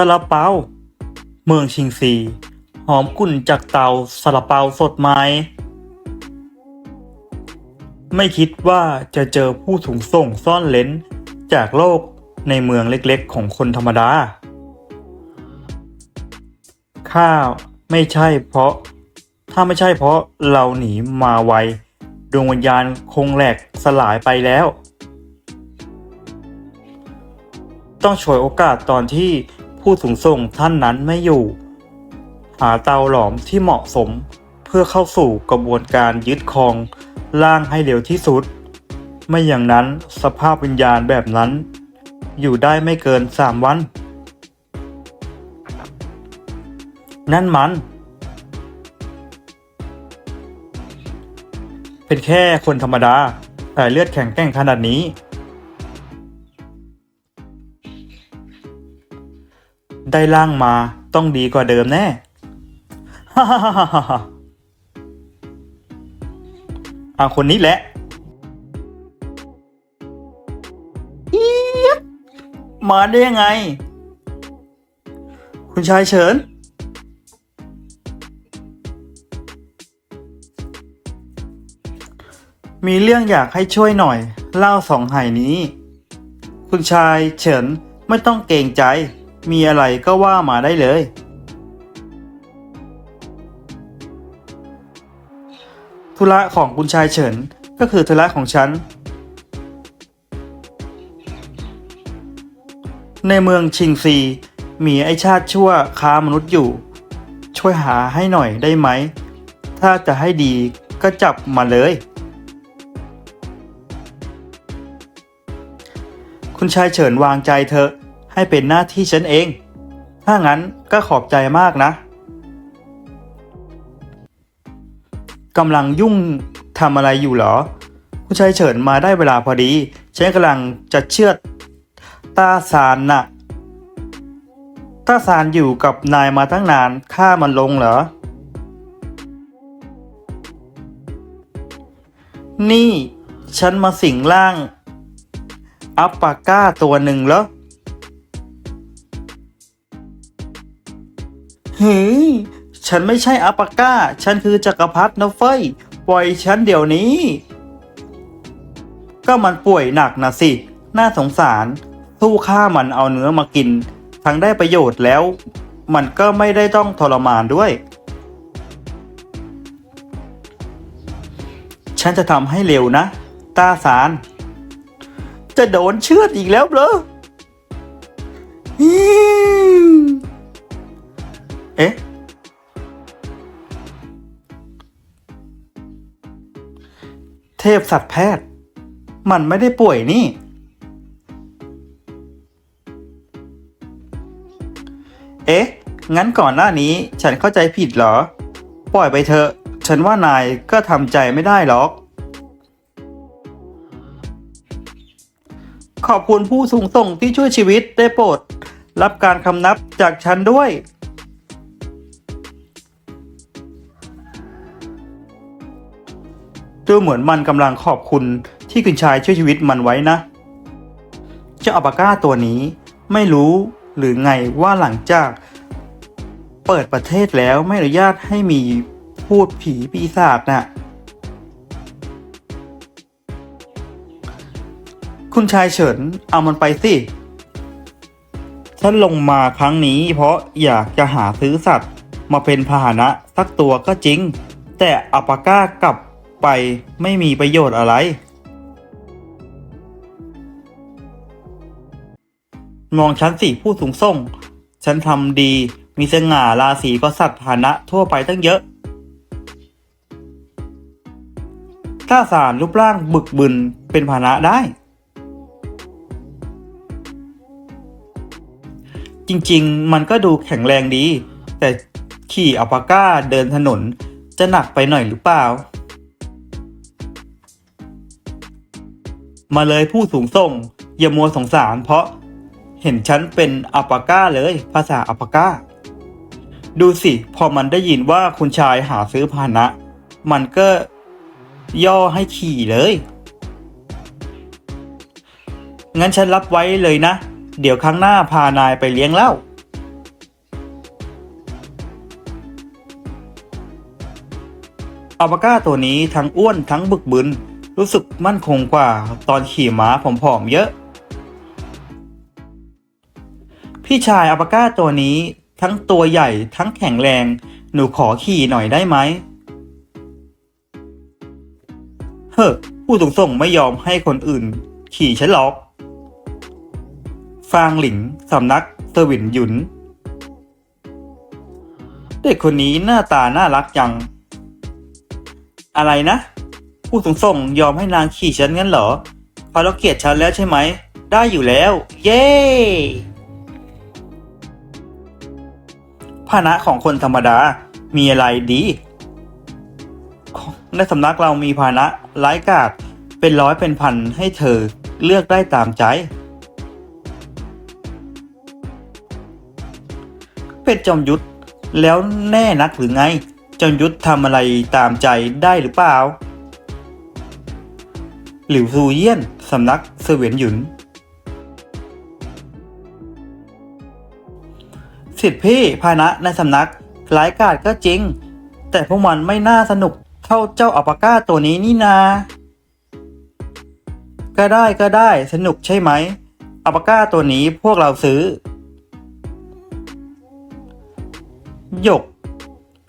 าลาเปา เมืองชิงซี หอมกลุ่นจากเตาซาลาเปาสดไหมไม่คิดว่าจะเจอผู้สูงส่งซ่อนเลนจากโลกในเมืองเล็กๆ ของคนธรรมดา ข้าไม่ใช่เพราะ ถ้าไม่ใช่เพราะเราหนีมาไว ดวงวิญญาณคงแหลกสลายไปแล้ว ต้องฉวยโอกาสตอนที่ ผู้สูงส่งท่านนั้นไม่อยู่ หาเตาหลอมที่เหมาะสมเพื่อเข้าสู่กระบวนการยึดครองร่างให้เร็วที่สุด ไม่อย่างนั้นสภาพวิญญาณแบบนั้น อยู่ได้ไม่เกินสามวัน นั่นมัน เป็นแค่คนธรรมดาแต่เลือดแข็งแกร่งขนาดนี้ ได้ร่างมาต้องดีกว่าเดิมแน่ฮ่าฮ่าฮ่าฮ่าฮ่าเอาคนนี้แหละเอี๊ยดมาได้ยังไง คุณชายเฉิน มีเรื่องอยากให้ช่วยหน่อย เล่าสองไหนี้ คุณชายเฉินไม่ต้องเกรงใจ มีอะไรก็ว่ามาได้เลย ธุระของคุณชายเฉินก็คือธุระของฉัน ในเมืองชิงซี มีไอชาติชั่วค้ามนุษย์อยู่ ช่วยหาให้หน่อยได้ไหม ถ้าจะให้ดีก็จับมาเลย คุณชายเฉินวางใจเธอะ ให้เป็นหน้าที่ฉันเอง ถ้างั้นก็ขอบใจมากนะกำลังยุ่งทำอะไรอยู่เหรอคุณชายเฉินมาได้เวลาพอดี ฉันกำลังจะเชือดตาซานน่ะตาซานอยู่กับนายมาตั้งนานฆ่ามันลงเหรอ นี่ ฉันมาสิงร่าง อัปปาก้าตัวหนึ่งแล้ว เฮ้ยฉันไม่ใช่อัปาก้า ฉันคือจักรพรรดินะเฟ้ย ปล่อยฉันเดี๋ยวนี้ ก็มันป่วยหนักนะสิ น่าสงสาร สู้ฆ่ามันเอาเนื้อมากิน ทั้งได้ประโยชน์แล้ว มันก็ไม่ได้ต้องทรมานด้วย ฉันจะทำให้เร็วนะ ตาสาร จะโดนเชือดอีกแล้วเหรอ พสัตว์แพทย์ มันไม่ได้ป่วยนี่ เอ๊ะ งั้นก่อนหน้านี้ฉันเข้าใจผิดเหรอ ปล่อยไปเถอะ ฉันว่านายก็ทำใจไม่ได้หรอก ขอบคุณผู้สูงส่งที่ช่วยชีวิตได้โปรด รับการคำนับจากฉันด้วย ดูเหมือนมันกำลังขอบคุณที่คุณชายช่วยชีวิตมันไว้นะ เจ้าอัปาก้าตัวนี้ไม่รู้หรือไงว่าหลังจากเปิดประเทศแล้วไม่อนุญาตให้มีพูดผีปีศาจน่ะคุณชายเฉินเอามันไปสิฉันลงมาครั้งนี้เพราะอยากจะหาซื้อสัตว์มาเป็นพาหนะสักตัวก็จริง แต่อัปาก้ากลับ ไปไม่มีประโยชน์อะไร มองฉันสิผู้สูงส่ง ฉันทำดีมีสง่าราศีก็สัตว์พานะทั่วไปตั้งเยอะ ถ้าสารรูปร่างบึกบึนเป็นพานะได้ จริงๆ มันก็ดูแข็งแรงดี แต่ขี่อัลปาก้าเดินถนนจะหนักไปหน่อยหรือเปล่า มาเลยผู้สูงส่ง อย่ามัวสงสารเพราะเห็นฉันเป็นอัปาก้าเลย ภาษาอัปาก้า ดูสิ พอมันได้ยินว่าคุณชายหาซื้อพาหนะ มันก็ ย่อให้ขี่เลย งั้นฉันรับไว้เลยนะ เดี๋ยวครั้งหน้าพานายไปเลี้ยงเล่าอัปาก้าตัวนี้ทั้งอ้วนทั้งบึกบึน รู้สึกมั่นคงกว่าตอนขี่ม้าผอมๆเยอะ พี่ชายอัปก้าตัวนี้ทั้งตัวใหญ่ทั้งแข็งแรง หนูขอขี่หน่อยได้ไหม เฮ้อผู้สูงส่งไม่ยอมให้คนอื่น ขี่ฉันหรอก ฟางหลิงสำนักเซอร์วินหยุน เด็กคนนี้หน้าตาน่ารักจัง อะไรนะ ผู้สูงส่งยอมให้นางขี่ฉันงั้นเหรอพราเราเกลียดฉันแล้วใช่ไหม ได้อยู่แล้ว เย้พาหนะของคนธรรมดา มีอะไรดีในสำนักเรามีพาหนะร้ายกาจเป็นร้อยเป็นพันให้เธอเลือกได้ตามใจ เป็นจอมยุทธแล้วแน่นักหรือไง จอมยุทธทำอะไรตามใจได้หรือเปล่า หลิวซูเยี่ยน สำนักเสวียนหยุนสิทธิพี่พาหนะในสำนักร้ายกาจก็จริง แต่พวกมันไม่น่าสนุกเท่าเจ้าอัปก้าตัวนี้นี่นา ก็ได้ก็ได้สนุกใช่ไหมอัปก้าตัวนี้พวกเราซื้อ หยก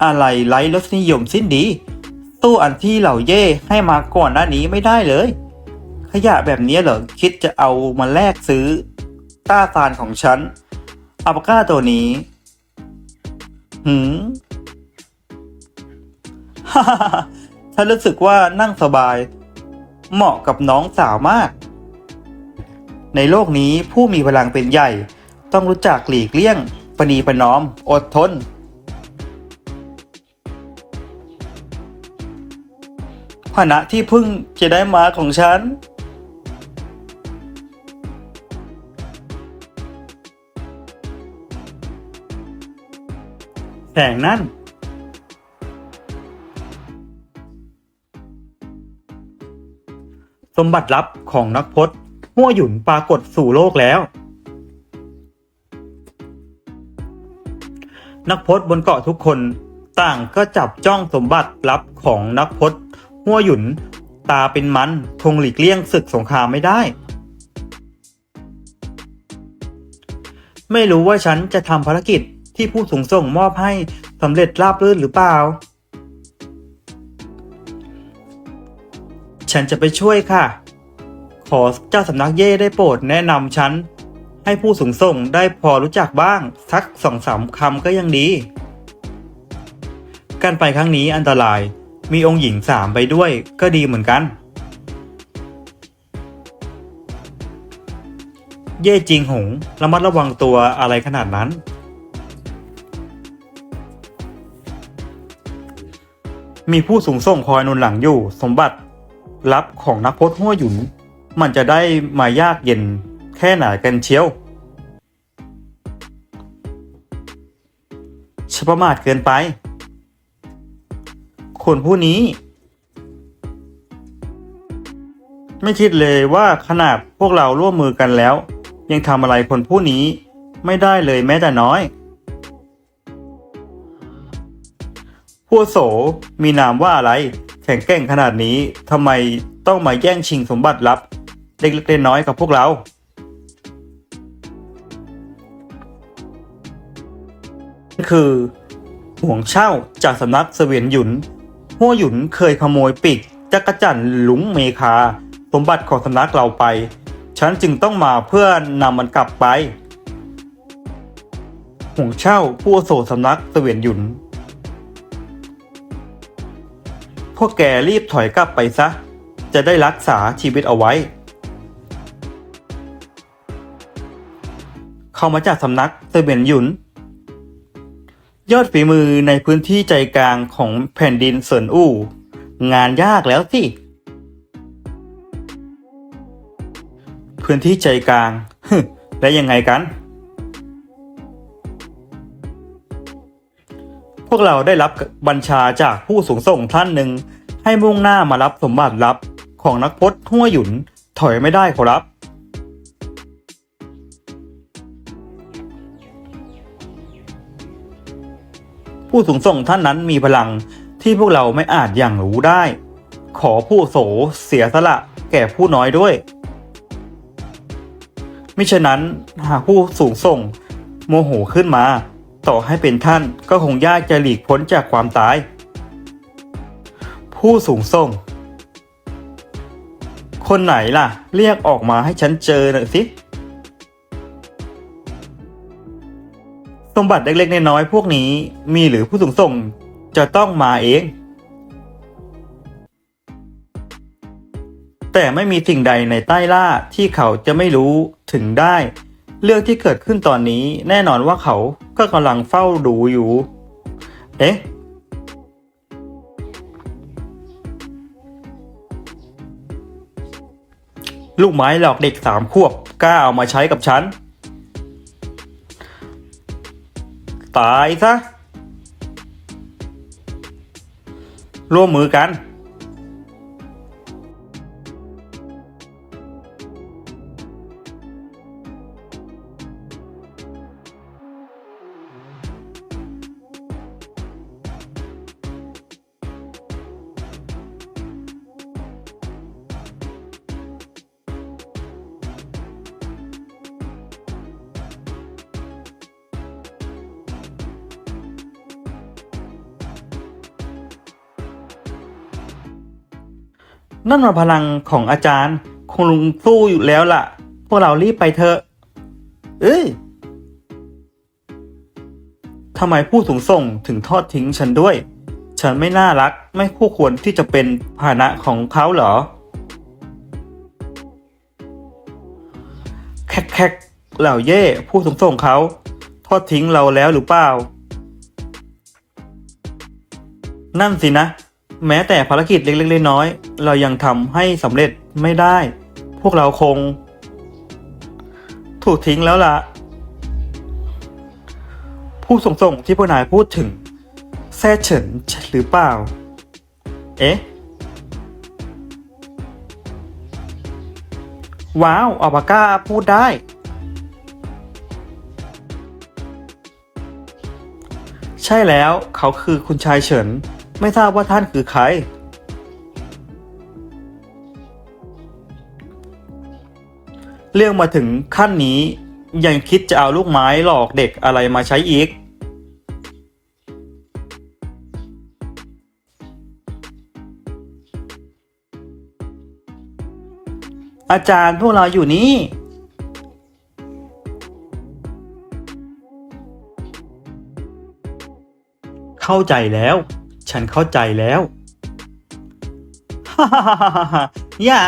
อะไรไร้รสนิยมสิ้นดี ตู้อันที่เหล่าเย่ให้มาก่อนหน้านี้ไม่ได้เลย ขยะแบบนี้เหรอ คิดจะเอามาแลกซื้อ ต้าซานของฉันอัลปาก้าตัวนี้ หืมฮ่าฮ่าฮ่าฉันรู้สึกว่านั่งสบาย เหมาะกับน้องสาวมาก ในโลกนี้ผู้มีพลังเป็นใหญ่ ต้องรู้จักหลีกเลี่ยงปณีประนอม อดทนพานะที่พึ่งจะได้มาของฉัน งนั่น สมบัติลับของนักพจน์หัวหยุนปรากฏสู่โลกแล้ว นักพจน์บนเกาะทุกคนต่างก็จับจ้องสมบัติลับของนักพจน์หัวหยุนตาเป็นมันคงหลีกเลี่ยงศึกสงครามไม่ได้ ไม่รู้ว่าฉันจะทำภารกิจ ที่ผู้สูงส่งมอบให้สำเร็จราบรื่นหรือเปล่า ฉันจะไปช่วยค่ะ ขอเจ้าสำนักเย่ได้โปรดแนะนำฉัน ให้ผู้สูงส่งได้พอรู้จักบ้าง สักสองสามคำก็ยังดี การไปครั้งนี้อันตราย มีองค์หญิงสามไปด้วยก็ดีเหมือนกันเย่จริงหงระมัดระวังตัวอะไรขนาดนั้น มีผู้สูงส่งคอยนุนหลังอยู่ สมบัติลับของนักพจน์หัวหยุน มันจะได้มายากเย็นแค่ไหนกันเชียวชประมาทเกินไป คนผู้นี้ ไม่คิดเลยว่าขนาดพวกเราร่วมมือกันแล้ว ยังทำอะไรคนผู้นี้ไม่ได้เลยแม้แต่น้อย ผู้โสมีนามว่าอะไร แข็งแกร่งขนาดนี้ทำไมต้องมาแย่งชิงสมบัติลับ เล็กๆน้อยๆกับพวกเรา คือห่วงเช่าจากสำนักเสวียนหยุน หัวหยุนเคยขโมยปีกจักรจั่นหลุงเมคา สมบัติของสำนักเราไป ฉันจึงต้องมาเพื่อนำมันกลับไปห่วงเช่าผู้อาวุโสสำนักเสวียนหยุน พวกแกรีบถอยกลับไปซะ จะได้รักษาชีวิตเอาไว้ เข้ามาจากสำนักเสวียนยุน ยอดฝีมือในพื้นที่ใจกลางของแผ่นดินเซินอู่ งานยากแล้วสิ พื้นที่ใจกลาง และยังไงกัน พวกเราได้รับบัญชาจากผู้สูงส่งท่านหนึ่ง ให้มุ่งหน้ามารับสมบัติลับของนักพจน์หัวหยุนถอยไม่ได้ขอรับ ผู้สูงส่งท่านนั้นมีพลังที่พวกเราไม่อาจอย่างรู้ได้ ขอผู้โสเสียสละแก่ผู้น้อยด้วย มิฉะนั้นหากผู้สูงส่งโมโหขึ้นมา ต่อให้เป็นท่านก็คงยากจะหลีกพ้นจากความตาย ผู้สูงส่ง คนไหนล่ะ เรียกออกมาให้ฉันเจอหน่อยสิ สมบัติเล็กๆน้อยๆพวกนี้มีหรือผู้สูงส่งจะต้องมาเอง แต่ไม่มีสิ่งใดในใต้ล่าที่เขาจะไม่รู้ถึงได้ เรื่องที่เกิดขึ้นตอนนี้แน่นอนว่าเขาก็กำลังเฝ้าดูอยู่ เอ๊ะ ลูกไม้หลอกเด็กสามขวบกล้าเอามาใช้กับฉัน ตายซะ ร่วมมือกัน นั่นมาพลังของอาจารย์ คงลุงสู้อยู่แล้วล่ะ พวกเรารีบไปเถอะ เอ้ยทำไมผู้สูงส่งถึงทอดทิ้งฉันด้วย ฉันไม่น่ารักไม่คู่ควรที่จะเป็นภาหนะของเขาเหรอ แคกแคกเหล่าเย่ผู้สูงส่งเขาทอดทิ้งเราแล้วหรือเปล่า นั่นสินะ แม้แต่ภารกิจเล็กๆน้อยๆเรายังทำให้สำเร็จไม่ได้ พวกเราคง ถูกทิ้งแล้วล่ะ ผู้ส่งส่งที่พวกนายพูดถึง แซ่เฉินหรือเปล่า เอ๊ะ ว้าวอัลปาก้าพูดได้ใช่แล้วเขาคือคุณชายเฉิน ไม่ทราบว่าท่านคือใคร เรื่องมาถึงขั้นนี้ ยังคิดจะเอาลูกไม้หลอกเด็กอะไรมาใช้อีก อาจารย์พวกเราอยู่นี่เข้าใจแล้ว ฉันเข้าใจแล้วฮ่าฮ่าฮ่าฮ่าฮ่าอย่า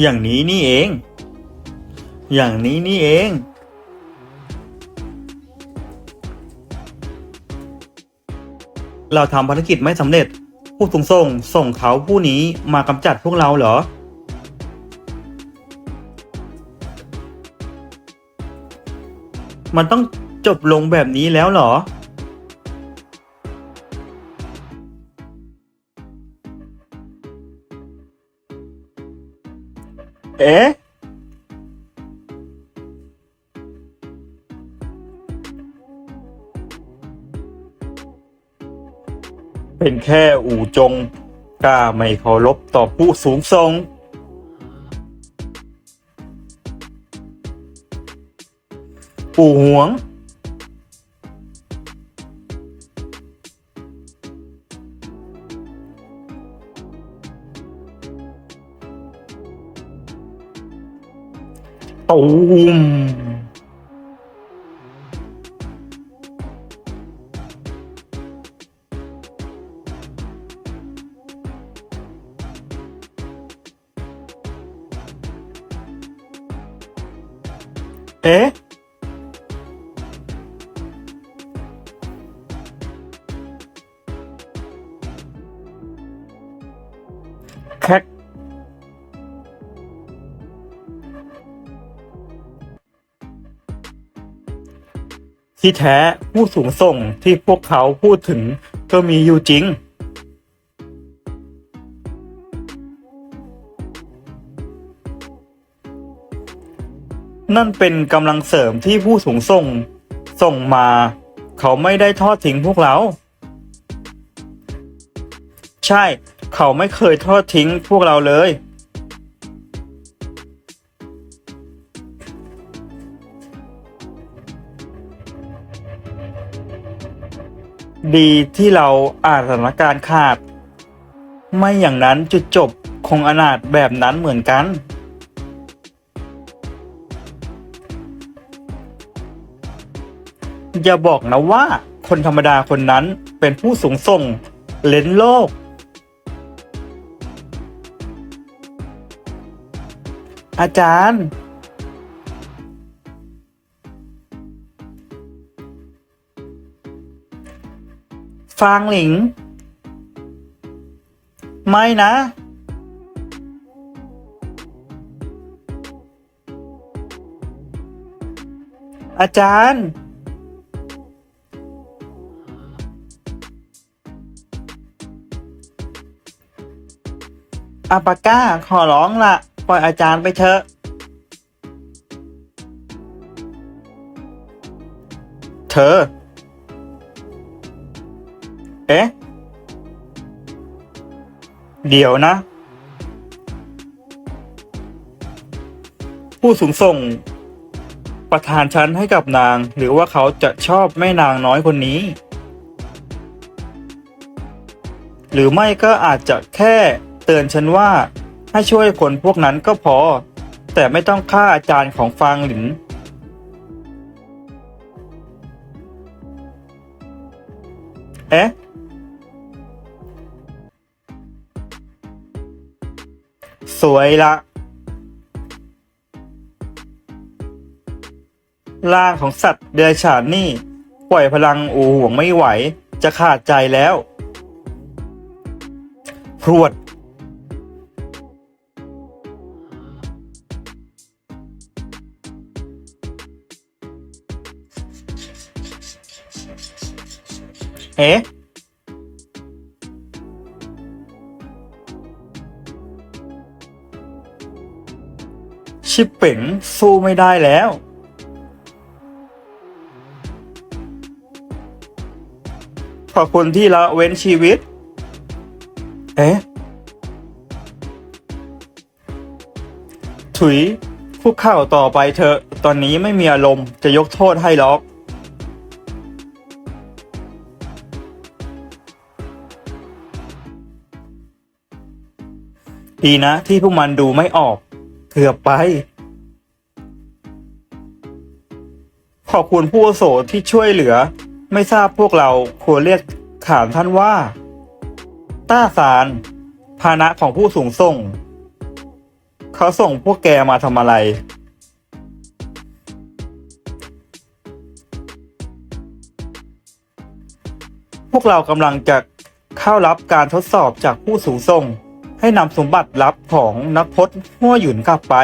อย่างนี้นี่เอง อย่างนี้นี่เอง เราทำภารกิจไม่สำเร็จ ผู้ส่งส่งส่งเขาผู้นี้มากำจัดพวกเราเหรอ มันต้องจบลงแบบนี้แล้วเหรอ เอ๊ะ เป็นแค่อู่จงกล้าไม่เคารพต่อผู้สูงทรง ปู่หวง ตูม ที่แท้ผู้สูงส่งที่พวกเขาพูดถึงก็มีอยู่จริง นั่นเป็นกำลังเสริมที่ผู้สูงส่ง ส่งมา เขาไม่ได้ทอดทิ้งพวกเรา ใช่ เขาไม่เคยทอดทิ้งพวกเราเลย ดีที่เราอ่านสถานการณ์ขาด ไม่อย่างนั้นจุดจบคงอนาถแบบนั้นเหมือนกัน อย่าบอกนะว่าคนธรรมดาคนนั้นเป็นผู้สูงส่งเลนโลก อาจารย์ ฟางหลิง ไม่นะ อาจารย์ อาปาก้าขอร้องละปล่อยอาจารย์ไปเถอะเธอ เอ๊ะ เดี๋ยวนะ ผู้สูงส่ง ประทานชั้นให้กับนาง หรือว่าเขาจะชอบแม่นางน้อยคนนี้ หรือไม่ก็อาจจะแค่เตือนฉันว่าให้ช่วยคนพวกนั้นก็พอ แต่ไม่ต้องฆ่าอาจารย์ของฟางหลินเอ๊ะ สวยละร่างของสัตว์เดรัจฉานนี่ ปล่อยพลังอูห่วงไม่ไหว จะขาดใจแล้ว พรวด เอ๊ะ ชิปเป๋งสู้ไม่ได้แล้ว ขอบคุณที่ละเว้นชีวิต เอ๊ะ ถุยคุกเข่าต่อไปเถอะ ตอนนี้ไม่มีอารมณ์จะยกโทษให้หรอกดีนะที่พวกมันดูไม่ออก กือบไป ขอบคุณผู้อาวุโสที่ช่วยเหลือ ไม่ทราบพวกเราควรเรียกขานท่านว่า ต้าสารภานะของผู้สูงส่ง เขาส่งพวกแกมาทำอะไร พวกเรากำลังจะเข้ารับการทดสอบจากผู้สูงส่ง ให้นำสมบัติลับของนักพจน์หัวหยุนกลับไป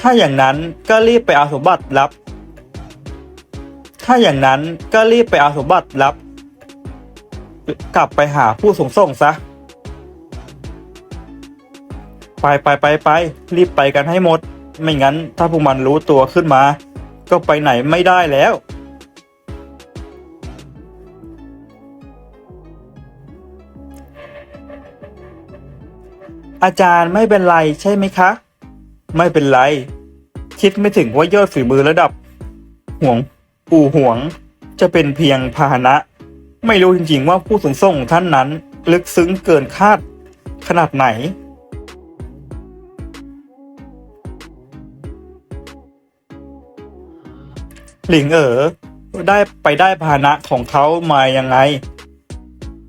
ถ้าอย่างนั้นก็รีบไปเอาสมบัติลับ ถ้าอย่างนั้นก็รีบไปเอาสมบัติลับ กลับไปหาผู้สูงส่งซะ ไปไปไปไปรีบไปกันให้หมด ไม่งั้นถ้าพวกมันรู้ตัวขึ้นมา ก็ไปไหนไม่ได้แล้ว อาจารย์ไม่เป็นไรใช่ไหมคะ ไม่เป็นไร คิดไม่ถึงว่ายอดฝีมือระดับ ห่วง ปู่ห่วง จะเป็นเพียงพาหนะ ไม่รู้จริงๆว่าผู้สูงส่งท่านนั้น ลึกซึ้งเกินคาด ขนาดไหน หลิงเอ๋อได้ไปได้พาหนะของเขามายังไง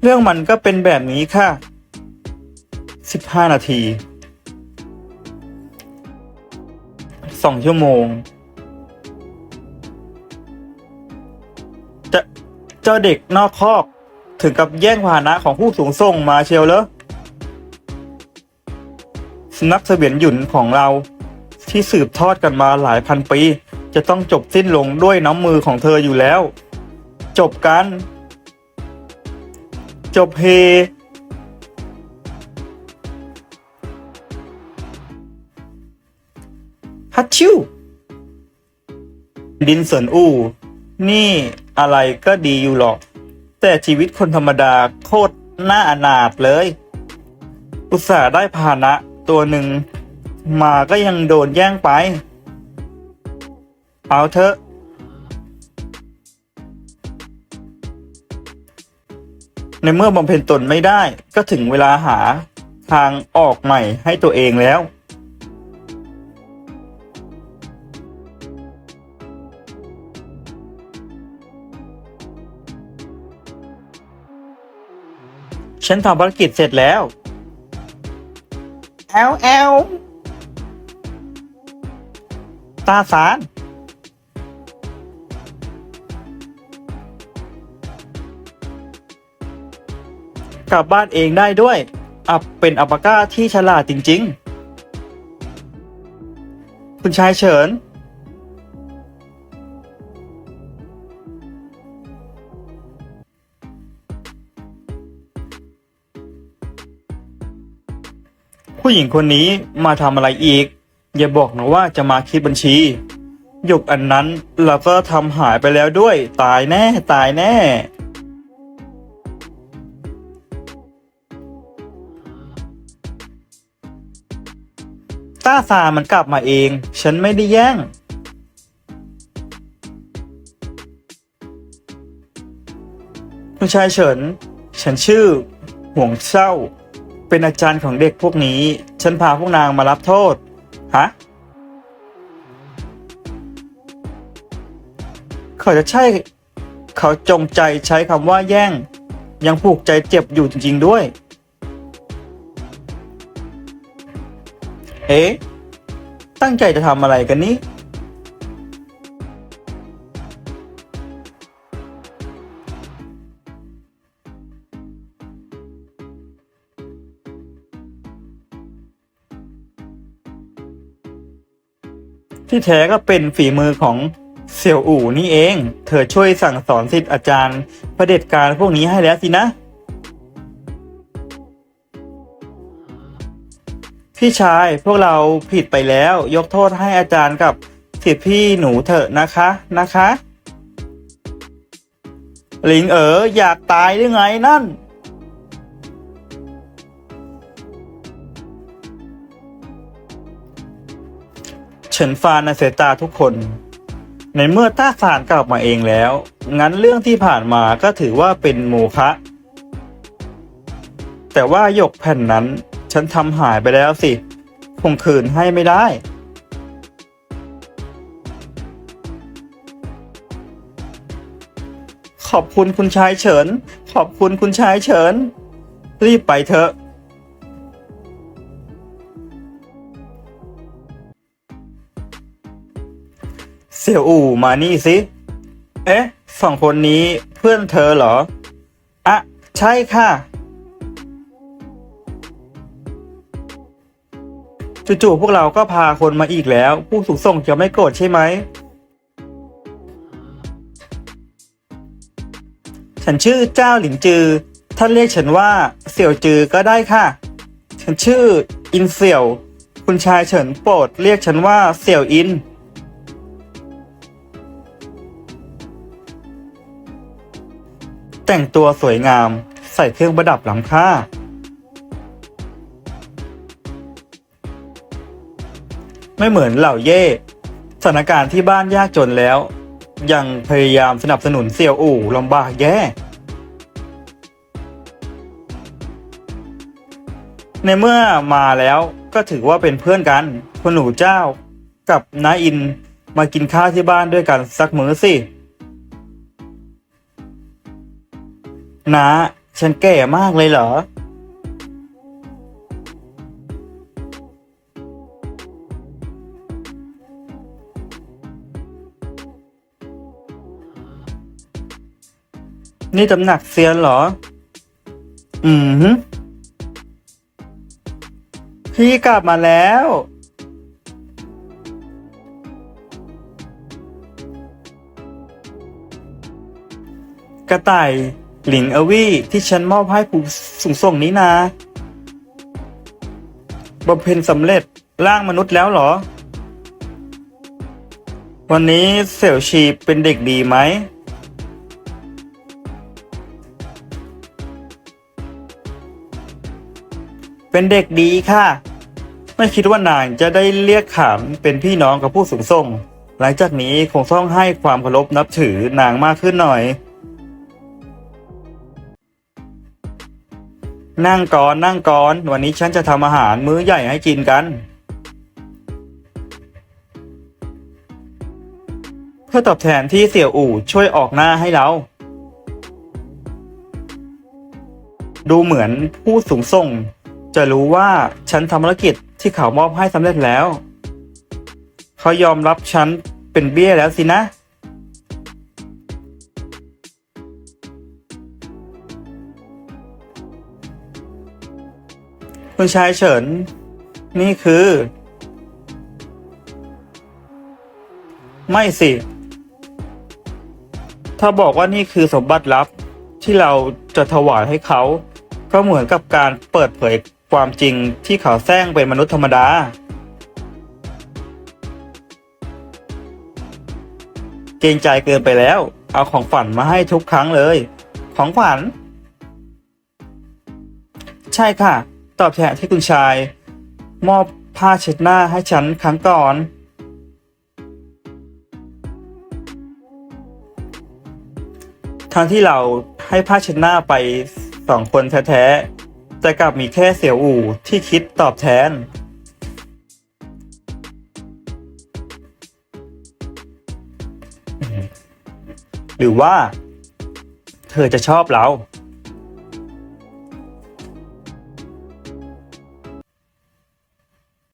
เรื่องมันก็เป็นแบบนี้ค่ะ สิบห้านาทีสองชั่วโมง จะเจ้าเด็กนอกคอกถึงกับแย่งพาหนะของผู้สูงส่งมาเชียวเหรอสนักเสบียนหยุนของเราที่สืบทอดกันมาหลายพันปี จะต้องจบสิ้นลงด้วยน้ำมือของเธออยู่แล้ว จบกัน จบเฮ ฮัทชิวดินสวนอู่ นี่อะไรก็ดีอยู่หรอก แต่ชีวิตคนธรรมดาโคตรน่าอนาถเลย อุตส่าห์ได้พาหนะตัวหนึ่ง มาก็ยังโดนแย่งไป เอาเถอะในเมื่อบำเพ็ญตนไม่ได้ก็ถึงเวลาหาทางออกใหม่ให้ตัวเองแล้ว ฉันทำภารกิจเสร็จแล้วแอลแอลตาสาร กลับบ้านเองได้ด้วยอับเป็นอัปปาก้าที่ฉลาดจริง ๆ คุณชายเฉิน ผู้หญิงคนนี้มาทำอะไรอีก อย่าบอกนะว่าจะมาคิดบัญชี หยกอันนั้นเราก็ทำหายไปแล้วด้วย ตายแน่ ตายแน่ ต้าซามันกลับมาเอง ฉันไม่ได้แย่ง คุณชายเฉิน ฉันชื่อห่วงเศร้า เป็นอาจารย์ของเด็กพวกนี้ ฉันพาพวกนางมารับโทษ ฮะเขาจะใช่ เขาจงใจใช้คำว่าแย่ง ยังผูกใจเจ็บอยู่จริง ๆ ด้วย เอ๊ะ ตั้งใจจะทำอะไรกันนี้ ที่แท้ก็เป็นฝีมือของเสี่ยวอู่นี่เอง เธอช่วยสั่งสอนสิทธิ์อาจารย์ประเด็จการพวกนี้ให้แล้วสินะ พี่ชายพวกเราผิดไปแล้วยกโทษให้อาจารย์กับสิทธิพี่หนูเถอะนะคะนะคะลิงเอ๋ออยากตายหรือไงนั่น เฉินฟานในสายตาทุกคน ในเมื่อต้าสารกลับมาเองแล้ว งั้นเรื่องที่ผ่านมาก็ถือว่าเป็นโมฆะแต่ว่าหยกแผ่นนั้น ฉันทำหายไปแล้วสิคงคืนให้ไม่ได้ ขอบคุณคุณชายเฉิน ขอบคุณคุณชายเฉิน รีบไปเถอะ เสี่ยวอู่มานี่สิ เอ๊ะสองคนนี้เพื่อนเธอเหรอ อะใช่ค่ะ จู่ๆพวกเราก็พาคนมาอีกแล้ว ผู้สูงส่งจะไม่โกรธใช่ไหม ฉันชื่อเจ้าหลินจือ ท่านเรียกฉันว่า เสี่ยวจือก็ได้ค่ะ ฉันชื่ออินเสี่ยว คุณชายเฉินโปรดเรียกฉันว่าเสี่ยวอิน แต่งตัวสวยงาม ใส่เครื่องประดับล้ำค่า ไม่เหมือนเหล่าเย่สถานการณ์ที่บ้านยากจนแล้ว ยังพยายามสนับสนุนเสี่ยวอู่ลำบากแย่ ในเมื่อมาแล้วก็ถือว่าเป็นเพื่อนกันคุณหนูเจ้ากับน้าอินมากินข้าวที่บ้านด้วยกันสักมื้อสิ น้าฉันแก่มากเลยเหรอ นี่ตำหนักเซียนเหรอ อืมพี่กลับมาแล้ว กระต่าย หลิงเอวี่ที่ฉันมอบให้ผู้สูงส่งนี้นาบำเพ็ญสำเร็จร่างมนุษย์แล้วเหรอ วันนี้เสี่ยวชีเป็นเด็กดีไหม เป็นเด็กดีค่ะ ไม่คิดว่านางจะได้เรียกขานเป็นพี่น้องกับผู้สูงส่ง หลังจากนี้คงต้องให้ความเคารพนับถือนางมากขึ้นหน่อย นั่งก่อนนั่งก่อน วันนี้ฉันจะทำอาหารมื้อใหญ่ให้กินกัน เพื่อตอบแทนที่เสี่ยวอู่ช่วยออกหน้าให้เรา ดูเหมือนผู้สูงส่ง จะรู้ว่าฉันทำภารกิจที่เขามอบให้สำเร็จแล้ว เขายอมรับฉันเป็นเบี้ยแล้วสินะ คุณชายเฉิน นี่คือ ไม่สิ ถ้าบอกว่านี่คือสมบัติลับที่เราจะถวายให้เขา ก็เหมือนกับการเปิดเผยความจริงที่เขาแซงเป็นมนุษย์ธรรมดา เกรงใจเกินไปแล้ว เอาของฝันมาให้ทุกครั้งเลย ของฝัน ใช่ค่ะ ตอบแทนที่คุณชาย มอบผ้าเช็ดหน้าให้ฉันครั้งก่อน ทั้งที่เราให้ผ้าเช็ดหน้าไปสองคนแท้ๆ แต่กลับมีแค่เสี่ยวอู่ที่คิดตอบแทน หรือว่า เธอจะชอบเรา